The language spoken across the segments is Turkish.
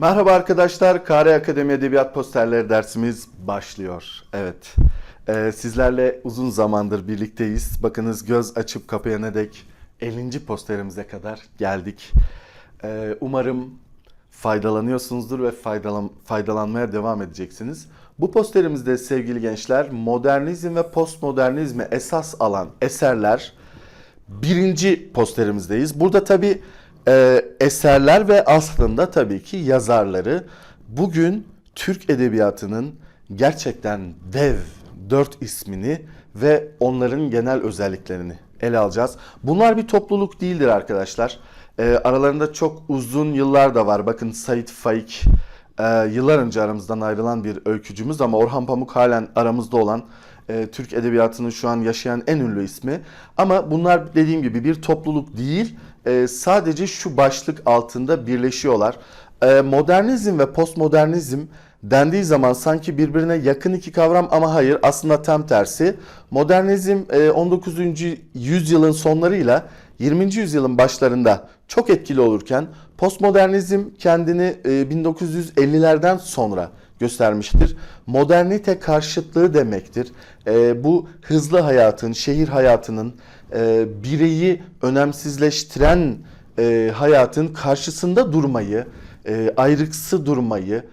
Merhaba arkadaşlar, Kare Akademi Edebiyat Posterleri dersimiz başlıyor. Evet, Ee, sizlerle uzun zamandır birlikteyiz. Bakınız göz açıp kapayana dek 50. posterimize kadar geldik. Ee, umarım faydalanıyorsunuzdur ve faydalan faydalanmaya devam edeceksiniz. Bu posterimizde sevgili gençler modernizm ve postmodernizme esas alan eserler birinci posterimizdeyiz. Burada tabi eserler ve aslında tabii ki yazarları bugün Türk edebiyatının gerçekten dev dört ismini ve onların genel özelliklerini ele alacağız. Bunlar bir topluluk değildir arkadaşlar. E, aralarında çok uzun yıllar da var. Bakın Sait Faik e, yıllar önce aramızdan ayrılan bir öykücümüz ama Orhan Pamuk halen aramızda olan e, Türk edebiyatının şu an yaşayan en ünlü ismi. Ama bunlar dediğim gibi bir topluluk değil, e, sadece şu başlık altında birleşiyorlar. E, modernizm ve postmodernizm dendiği zaman sanki birbirine yakın iki kavram ama hayır aslında tam tersi. Modernizm e, 19. yüzyılın sonlarıyla 20. yüzyılın başlarında çok etkili olurken postmodernizm kendini e, 1950'lerden sonra göstermiştir. Modernite karşıtlığı demektir. E, bu hızlı hayatın, şehir hayatının e, bireyi önemsizleştiren e, hayatın karşısında durmayı, e, ayrıksı durmayı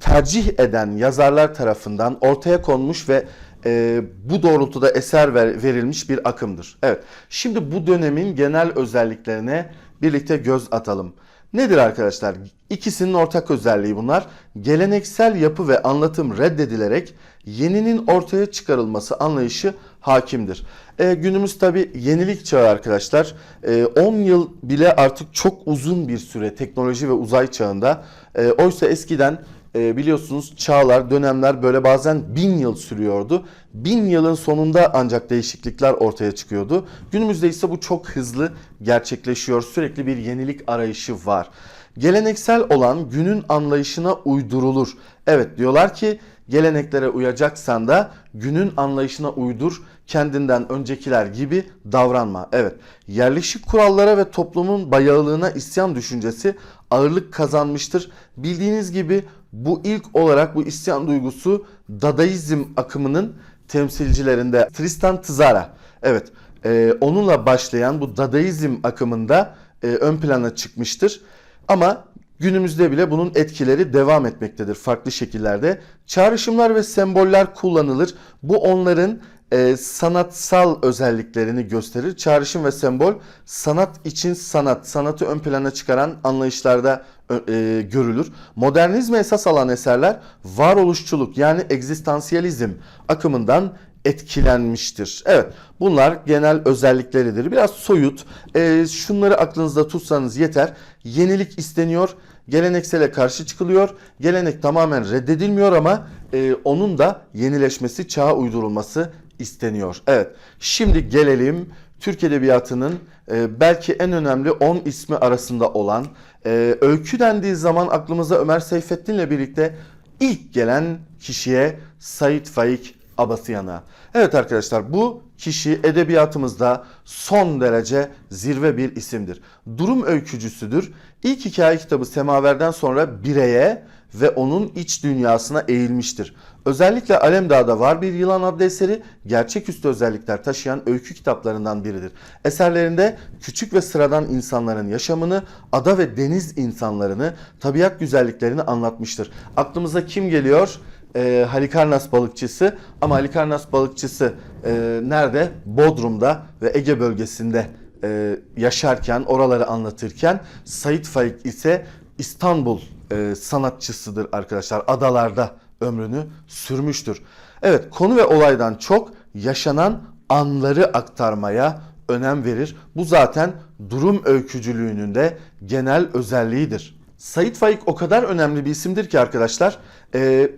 tercih eden yazarlar tarafından ortaya konmuş ve e, bu doğrultuda eser ver, verilmiş bir akımdır. Evet, şimdi bu dönemin genel özelliklerine birlikte göz atalım. Nedir arkadaşlar? İkisinin ortak özelliği bunlar. Geleneksel yapı ve anlatım reddedilerek yeninin ortaya çıkarılması anlayışı hakimdir. E, günümüz tabi yenilik çağı arkadaşlar. E, 10 yıl bile artık çok uzun bir süre teknoloji ve uzay çağında. E, oysa eskiden e, biliyorsunuz çağlar, dönemler böyle bazen bin yıl sürüyordu. Bin yılın sonunda ancak değişiklikler ortaya çıkıyordu. Günümüzde ise bu çok hızlı gerçekleşiyor. Sürekli bir yenilik arayışı var. Geleneksel olan günün anlayışına uydurulur. Evet diyorlar ki geleneklere uyacaksan da günün anlayışına uydur, kendinden öncekiler gibi davranma. Evet, yerleşik kurallara ve toplumun bayağılığına isyan düşüncesi ağırlık kazanmıştır. Bildiğiniz gibi bu ilk olarak bu isyan duygusu Dadaizm akımının temsilcilerinde Tristan Tzara. Evet, e, onunla başlayan bu Dadaizm akımında e, ön plana çıkmıştır. Ama günümüzde bile bunun etkileri devam etmektedir farklı şekillerde. Çağrışımlar ve semboller kullanılır. Bu onların e, sanatsal özelliklerini gösterir. Çağrışım ve sembol sanat için sanat, sanatı ön plana çıkaran anlayışlarda e, görülür. Modernizme esas alan eserler varoluşçuluk yani egzistansiyalizm akımından etkilenmiştir. Evet bunlar genel özellikleridir. Biraz soyut. E, şunları aklınızda tutsanız yeter. Yenilik isteniyor. Geleneksele karşı çıkılıyor. Gelenek tamamen reddedilmiyor ama e, onun da yenileşmesi, çağa uydurulması isteniyor. Evet şimdi gelelim Türk Edebiyatı'nın e, belki en önemli 10 ismi arasında olan e, öykü dendiği zaman aklımıza Ömer Seyfettin'le birlikte ilk gelen kişiye Sait Faik Abasıyan'a. Evet arkadaşlar bu kişi edebiyatımızda son derece zirve bir isimdir. Durum öykücüsüdür. İlk hikaye kitabı Semaver'den sonra bireye ve onun iç dünyasına eğilmiştir. Özellikle Alemdağ'da var bir yılan adlı eseri gerçeküstü özellikler taşıyan öykü kitaplarından biridir. Eserlerinde küçük ve sıradan insanların yaşamını, ada ve deniz insanlarını, tabiat güzelliklerini anlatmıştır. Aklımıza kim geliyor? E, Halikarnas balıkçısı ama Halikarnas balıkçısı e, nerede? Bodrum'da ve Ege bölgesinde e, yaşarken, oraları anlatırken Sait Faik ise İstanbul e, sanatçısıdır arkadaşlar. Adalarda ömrünü sürmüştür. Evet konu ve olaydan çok yaşanan anları aktarmaya önem verir. Bu zaten durum öykücülüğünün de genel özelliğidir. Sait Faik o kadar önemli bir isimdir ki arkadaşlar. E,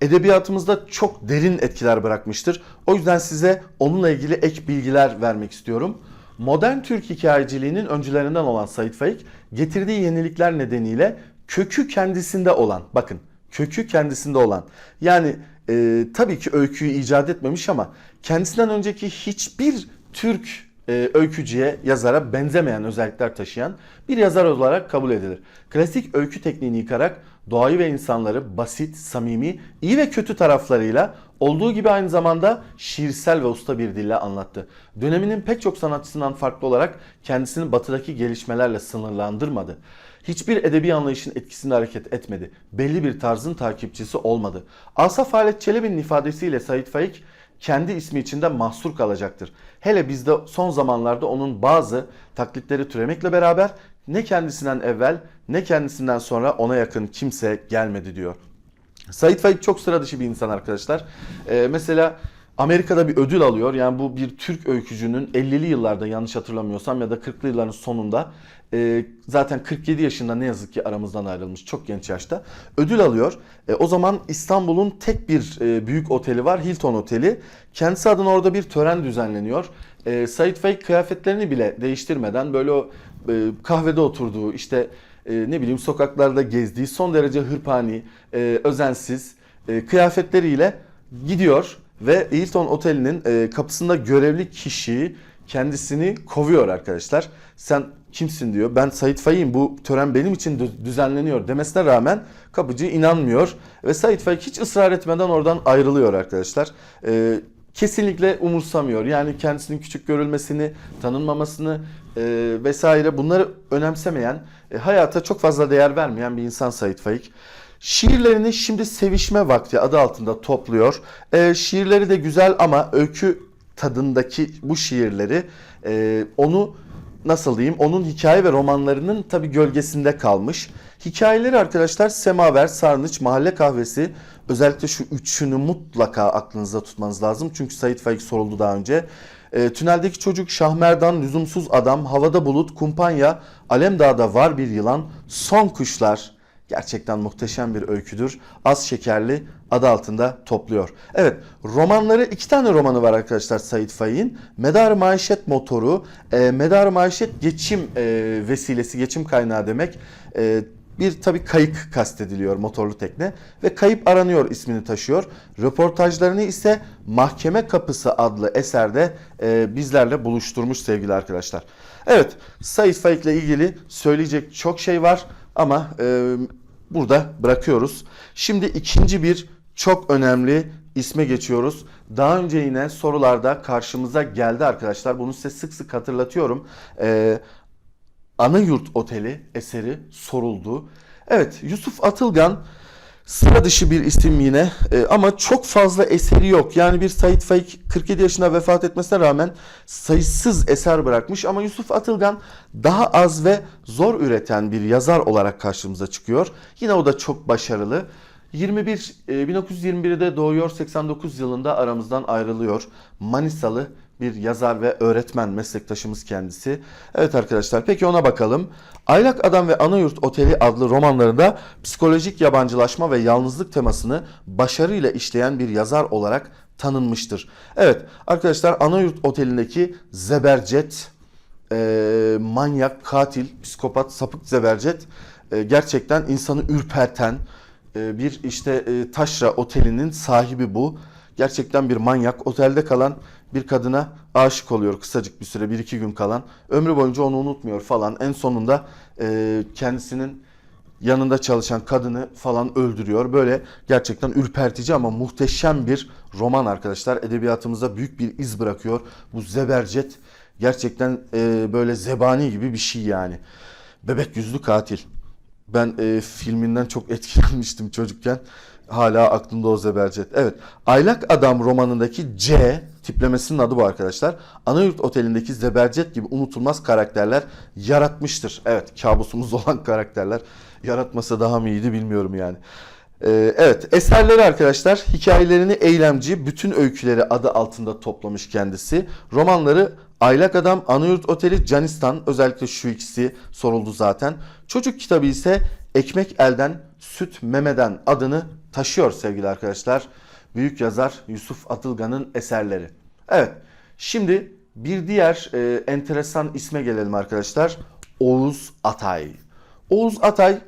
edebiyatımızda çok derin etkiler bırakmıştır. O yüzden size onunla ilgili ek bilgiler vermek istiyorum. Modern Türk hikayeciliğinin öncülerinden olan Sait Faik getirdiği yenilikler nedeniyle kökü kendisinde olan bakın kökü kendisinde olan yani e, tabii ki öyküyü icat etmemiş ama kendisinden önceki hiçbir Türk e, öykücüye, yazara benzemeyen özellikler taşıyan bir yazar olarak kabul edilir. Klasik öykü tekniğini yıkarak doğayı ve insanları basit, samimi, iyi ve kötü taraflarıyla olduğu gibi aynı zamanda şiirsel ve usta bir dille anlattı. Döneminin pek çok sanatçısından farklı olarak kendisini batıdaki gelişmelerle sınırlandırmadı. Hiçbir edebi anlayışın etkisinde hareket etmedi. Belli bir tarzın takipçisi olmadı. Asaf Halet Çelebi'nin ifadesiyle Said Faik kendi ismi içinde mahsur kalacaktır. Hele bizde son zamanlarda onun bazı taklitleri türemekle beraber ne kendisinden evvel ne kendisinden sonra ona yakın kimse gelmedi diyor. Said Faik çok sıra dışı bir insan arkadaşlar. Ee, mesela Amerika'da bir ödül alıyor. Yani bu bir Türk öykücünün 50'li yıllarda yanlış hatırlamıyorsam ya da 40'lı yılların sonunda e, zaten 47 yaşında ne yazık ki aramızdan ayrılmış çok genç yaşta ödül alıyor. E, o zaman İstanbul'un tek bir e, büyük oteli var Hilton Oteli. Kendisi adına orada bir tören düzenleniyor. E, Said Faik kıyafetlerini bile değiştirmeden böyle o kahvede oturduğu işte e, ne bileyim sokaklarda gezdiği son derece hırpani, e, özensiz e, kıyafetleriyle gidiyor ve Hilton Oteli'nin e, kapısında görevli kişi kendisini kovuyor arkadaşlar. Sen kimsin diyor. Ben Said Faik'im bu tören benim için dü- düzenleniyor demesine rağmen kapıcı inanmıyor. Ve Said Faik hiç ısrar etmeden oradan ayrılıyor arkadaşlar. E, kesinlikle umursamıyor. Yani kendisinin küçük görülmesini, tanınmamasını e, vesaire bunları önemsemeyen, e, hayata çok fazla değer vermeyen bir insan Said Faik. Şiirlerini şimdi Sevişme Vakti adı altında topluyor. E, şiirleri de güzel ama öykü tadındaki bu şiirleri e, onu nasıl diyeyim onun hikaye ve romanlarının tabi gölgesinde kalmış. Hikayeleri arkadaşlar Semaver, Sarnıç, Mahalle Kahvesi özellikle şu üçünü mutlaka aklınızda tutmanız lazım. Çünkü Said Faik soruldu daha önce. E, tüneldeki çocuk, Şahmerdan, Lüzumsuz Adam, Havada Bulut, Kumpanya, Alemdağ'da var bir yılan, Son Kuşlar, Gerçekten muhteşem bir öyküdür. Az şekerli adı altında topluyor. Evet romanları iki tane romanı var arkadaşlar Said Faik'in. Medar Maişet Motoru, e, Medar Maişet geçim e, vesilesi, geçim kaynağı demek. E, bir tabi kayık kastediliyor motorlu tekne ve kayıp aranıyor ismini taşıyor. Röportajlarını ise Mahkeme Kapısı adlı eserde e, bizlerle buluşturmuş sevgili arkadaşlar. Evet Said Faik ile ilgili söyleyecek çok şey var ama e, burada bırakıyoruz. Şimdi ikinci bir çok önemli isme geçiyoruz. Daha önce yine sorularda karşımıza geldi arkadaşlar. Bunu size sık sık hatırlatıyorum. E, Anayurt Oteli eseri soruldu. Evet Yusuf Atılgan sıra dışı bir isim yine E, ama çok fazla eseri yok. Yani bir Said Faik 47 yaşında vefat etmesine rağmen sayısız eser bırakmış ama Yusuf Atılgan daha az ve zor üreten bir yazar olarak karşımıza çıkıyor. Yine o da çok başarılı. 21 e, 1921'de doğuyor, 89 yılında aramızdan ayrılıyor. Manisalı bir yazar ve öğretmen meslektaşımız kendisi. Evet arkadaşlar peki ona bakalım. Aylak Adam ve Anayurt Oteli adlı romanlarında psikolojik yabancılaşma ve yalnızlık temasını başarıyla işleyen bir yazar olarak tanınmıştır. Evet arkadaşlar Anayurt Oteli'ndeki Zebercet, e, manyak, katil, psikopat, sapık Zebercet e, gerçekten insanı ürperten e, bir işte e, taşra otelinin sahibi bu. Gerçekten bir manyak. Otelde kalan bir kadına aşık oluyor kısacık bir süre, bir iki gün kalan. Ömrü boyunca onu unutmuyor falan. En sonunda e, kendisinin yanında çalışan kadını falan öldürüyor. Böyle gerçekten ürpertici ama muhteşem bir roman arkadaşlar. Edebiyatımıza büyük bir iz bırakıyor. Bu Zebercet gerçekten e, böyle zebani gibi bir şey yani. Bebek yüzlü katil. Ben e, filminden çok etkilenmiştim çocukken. Hala aklımda o Zebercet. Evet. Aylak Adam romanındaki C tiplemesinin adı bu arkadaşlar. Anayurt Oteli'ndeki Zebercet gibi unutulmaz karakterler yaratmıştır. Evet kabusumuz olan karakterler. Yaratmasa daha mı iyiydi bilmiyorum yani. Ee, evet eserleri arkadaşlar hikayelerini eylemci bütün öyküleri adı altında toplamış kendisi. Romanları Aylak Adam, Anayurt Oteli, Canistan özellikle şu ikisi soruldu zaten. Çocuk kitabı ise Ekmek Elden, Süt Memeden adını taşıyor sevgili arkadaşlar. Büyük yazar Yusuf Atılgan'ın eserleri. Evet şimdi bir diğer e, enteresan isme gelelim arkadaşlar. Oğuz Atay. Oğuz Atay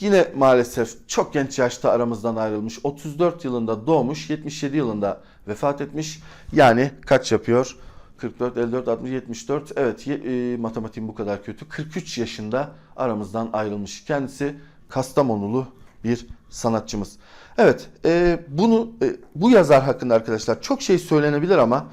Yine maalesef çok genç yaşta aramızdan ayrılmış. 34 yılında doğmuş, 77 yılında vefat etmiş. Yani kaç yapıyor? 44, 54, 60, 74. Evet e, matematiğim bu kadar kötü. 43 yaşında aramızdan ayrılmış. Kendisi Kastamonulu bir sanatçımız. Evet, e, bunu e, bu yazar hakkında arkadaşlar çok şey söylenebilir ama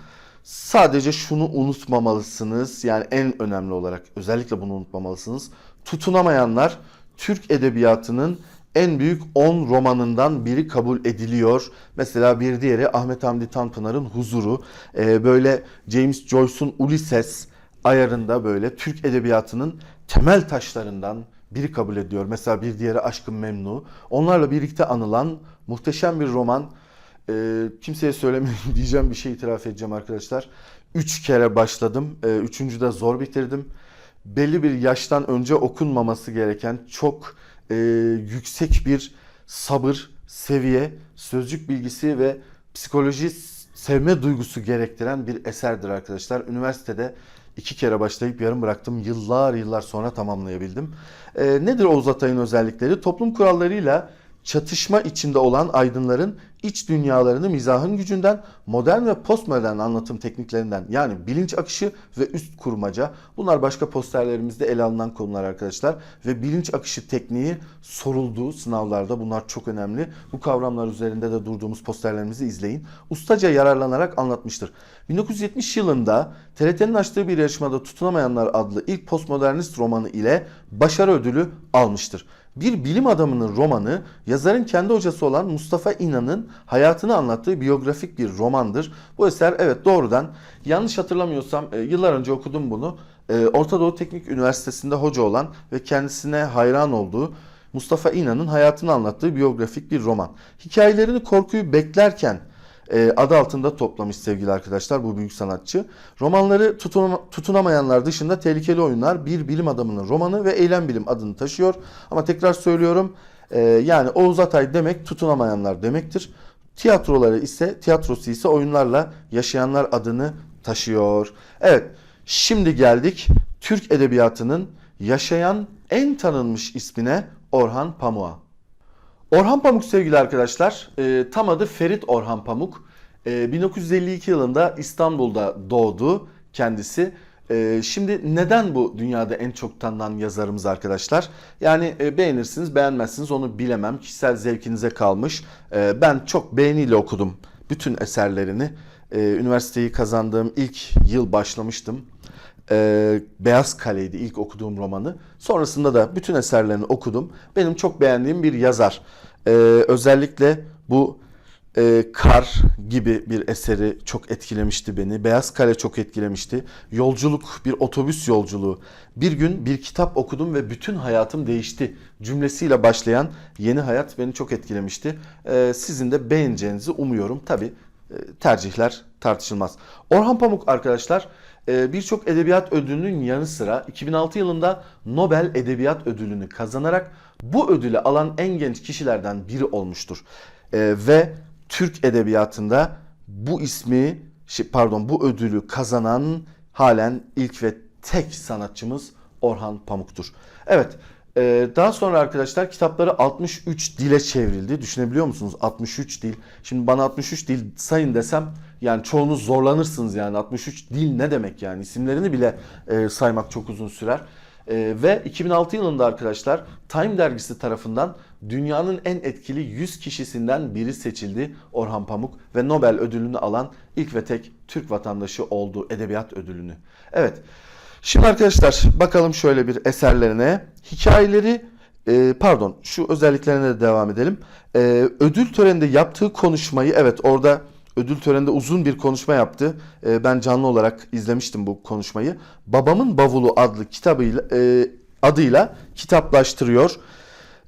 sadece şunu unutmamalısınız. Yani en önemli olarak özellikle bunu unutmamalısınız. Tutunamayanlar Türk edebiyatının en büyük 10 romanından biri kabul ediliyor. Mesela bir diğeri Ahmet Hamdi Tanpınar'ın Huzuru. E, böyle James Joyce'un Ulysses ayarında böyle Türk edebiyatının temel taşlarından biri kabul ediyor. Mesela bir diğeri Aşkın Memnu. Onlarla birlikte anılan muhteşem bir roman. Ee, kimseye söylemeyeyim diyeceğim bir şey itiraf edeceğim arkadaşlar. Üç kere başladım. Ee, üçüncü de zor bitirdim. Belli bir yaştan önce okunmaması gereken çok e, yüksek bir sabır, seviye, sözcük bilgisi ve psikoloji sevme duygusu gerektiren bir eserdir arkadaşlar. Üniversitede iki kere başlayıp yarım bıraktım. Yıllar yıllar sonra tamamlayabildim. E, nedir Oğuz Atay'ın özellikleri? Toplum kurallarıyla çatışma içinde olan aydınların iç dünyalarını mizahın gücünden, modern ve postmodern anlatım tekniklerinden yani bilinç akışı ve üst kurmaca bunlar başka posterlerimizde ele alınan konular arkadaşlar ve bilinç akışı tekniği sorulduğu sınavlarda bunlar çok önemli. Bu kavramlar üzerinde de durduğumuz posterlerimizi izleyin. Ustaca yararlanarak anlatmıştır. 1970 yılında TRT'nin açtığı bir yarışmada Tutunamayanlar adlı ilk postmodernist romanı ile başarı ödülü almıştır. Bir bilim adamının romanı yazarın kendi hocası olan Mustafa İnan'ın hayatını anlattığı biyografik bir romandır. Bu eser evet doğrudan yanlış hatırlamıyorsam e, yıllar önce okudum bunu. E, Orta Doğu Teknik Üniversitesi'nde hoca olan ve kendisine hayran olduğu Mustafa İnan'ın hayatını anlattığı biyografik bir roman. Hikayelerini korkuyu beklerken adı altında toplamış sevgili arkadaşlar bu büyük sanatçı. Romanları tutun, tutunamayanlar dışında tehlikeli oyunlar bir bilim adamının romanı ve eylem bilim adını taşıyor. Ama tekrar söylüyorum e, yani Oğuz Atay demek tutunamayanlar demektir. Tiyatroları ise tiyatrosu ise oyunlarla yaşayanlar adını taşıyor. Evet şimdi geldik Türk edebiyatının yaşayan en tanınmış ismine Orhan Pamuk'a. Orhan Pamuk sevgili arkadaşlar, e, tam adı Ferit Orhan Pamuk. E, 1952 yılında İstanbul'da doğdu kendisi. E, şimdi neden bu dünyada en çok tanınan yazarımız arkadaşlar? Yani e, beğenirsiniz beğenmezsiniz onu bilemem. Kişisel zevkinize kalmış. E, ben çok beğeniyle okudum bütün eserlerini. E, üniversiteyi kazandığım ilk yıl başlamıştım. Ee, Beyaz Kale'ydi ilk okuduğum romanı. Sonrasında da bütün eserlerini okudum. Benim çok beğendiğim bir yazar. Ee, özellikle bu e, Kar gibi bir eseri çok etkilemişti beni. Beyaz Kale çok etkilemişti. Yolculuk, bir otobüs yolculuğu. Bir gün bir kitap okudum ve bütün hayatım değişti. Cümlesiyle başlayan yeni hayat beni çok etkilemişti. Ee, sizin de beğeneceğinizi umuyorum. Tabi tercihler tartışılmaz. Orhan Pamuk arkadaşlar e, birçok edebiyat ödülünün yanı sıra 2006 yılında Nobel Edebiyat Ödülünü kazanarak bu ödülü alan en genç kişilerden biri olmuştur. E, ve Türk edebiyatında bu ismi pardon bu ödülü kazanan halen ilk ve tek sanatçımız Orhan Pamuk'tur. Evet ee, daha sonra arkadaşlar kitapları 63 dile çevrildi. Düşünebiliyor musunuz? 63 dil. Şimdi bana 63 dil sayın desem yani çoğunuz zorlanırsınız yani 63 dil ne demek yani isimlerini bile e, saymak çok uzun sürer. E, ve 2006 yılında arkadaşlar Time dergisi tarafından dünyanın en etkili 100 kişisinden biri seçildi Orhan Pamuk ve Nobel ödülünü alan ilk ve tek Türk vatandaşı oldu edebiyat ödülünü. Evet. Şimdi arkadaşlar bakalım şöyle bir eserlerine. Hikayeleri e, pardon şu özelliklerine de devam edelim. E, ödül töreninde yaptığı konuşmayı evet orada ödül töreninde uzun bir konuşma yaptı. E, ben canlı olarak izlemiştim bu konuşmayı. Babamın Bavulu adlı kitabıyla e, adıyla kitaplaştırıyor.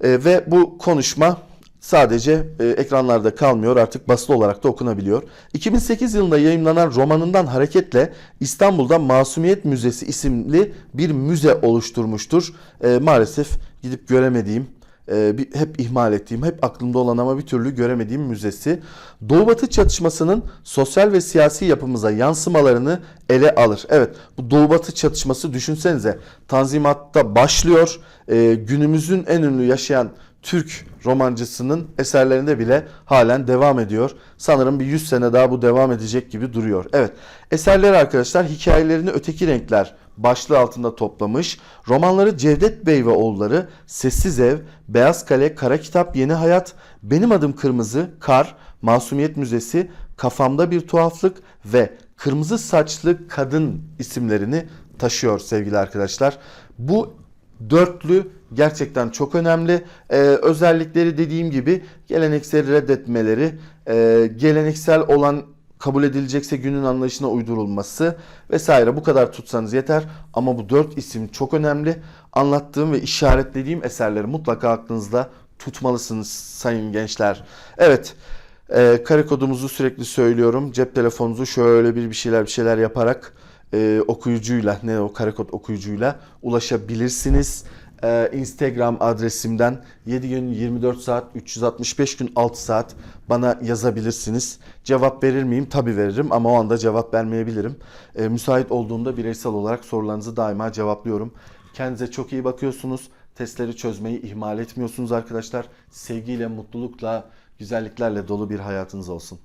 E, ve bu konuşma sadece e, ekranlarda kalmıyor artık basılı olarak da okunabiliyor. 2008 yılında yayınlanan romanından hareketle İstanbul'da Masumiyet Müzesi isimli bir müze oluşturmuştur. E, maalesef gidip göremediğim e, hep ihmal ettiğim, hep aklımda olan ama bir türlü göremediğim müzesi. Doğu Batı çatışmasının sosyal ve siyasi yapımıza yansımalarını ele alır. Evet bu Doğu Batı çatışması düşünsenize Tanzimat'ta başlıyor. E, günümüzün en ünlü yaşayan Türk romancısının eserlerinde bile halen devam ediyor. Sanırım bir 100 sene daha bu devam edecek gibi duruyor. Evet eserleri arkadaşlar hikayelerini öteki renkler başlığı altında toplamış. Romanları Cevdet Bey ve oğulları, Sessiz Ev, Beyaz Kale, Kara Kitap, Yeni Hayat, Benim Adım Kırmızı, Kar, Masumiyet Müzesi, Kafamda Bir Tuhaflık ve Kırmızı Saçlı Kadın isimlerini taşıyor sevgili arkadaşlar. Bu dörtlü gerçekten çok önemli. Ee, özellikleri dediğim gibi geleneksel reddetmeleri, e, geleneksel olan kabul edilecekse günün anlayışına uydurulması vesaire bu kadar tutsanız yeter. Ama bu dört isim çok önemli. Anlattığım ve işaretlediğim eserleri mutlaka aklınızda tutmalısınız sayın gençler. Evet. E, kare kodumuzu sürekli söylüyorum. Cep telefonunuzu şöyle bir bir şeyler bir şeyler yaparak e, okuyucuyla ne o kare kod okuyucuyla ulaşabilirsiniz. E, Instagram adresimden 7 gün 24 saat 365 gün 6 saat bana yazabilirsiniz. Cevap verir miyim? Tabii veririm ama o anda cevap vermeyebilirim. E, müsait olduğumda bireysel olarak sorularınızı daima cevaplıyorum. Kendinize çok iyi bakıyorsunuz. Testleri çözmeyi ihmal etmiyorsunuz arkadaşlar. Sevgiyle, mutlulukla, güzelliklerle dolu bir hayatınız olsun.